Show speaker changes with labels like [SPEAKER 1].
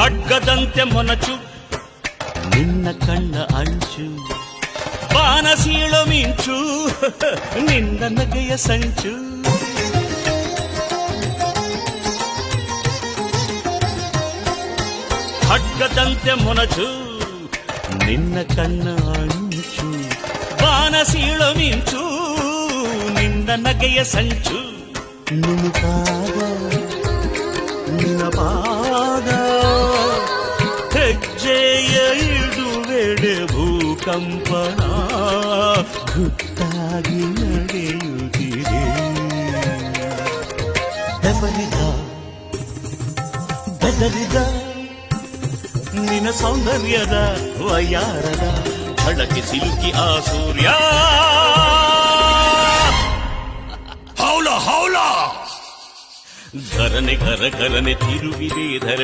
[SPEAKER 1] ಖಡ್ಗದಂತೆ ಮೊನಚು ನಿನ್ನ ಕಣ್ಣ ಅಂಚು ಬಾನಸೀಳು ಮಿಂಚು ನಿನ್ನ ನಗೆಯ ಸಂಚು ಖಡ್ಗದಂತೆ ಮೊನಚು ನಿನ್ನ ಕಣ್ಣ ಅಂಚು ಬಾನಸೀಳು ಮಿಂಚು ನಿನ್ನ ನಗೆಯ ಸಂಚು ನುಣುಕಾದ ನಿನ್ನ ಪಾದ ಹೆಜ್ಜೆಯ ಇಡುವೆಡೆ ಭೂಕಂಪನ ಗುಟ್ಟಾಗಿ ನಡೆಯುತ್ತಿದೆ ಬೆವರಿದ ಬೆದರಿದ ನಿನ್ನ ಸೌಂದರ್ಯದ ವಯಾರದ ಝಳಕೆ ಸಿಲುಕಿ ಆ ಸೂರ್ಯ
[SPEAKER 2] ಹೌಲ ಹೌಲ
[SPEAKER 1] ಧರನೆ ಘರ ಘರನೆ ತಿರುಗಿದೆ ಧರ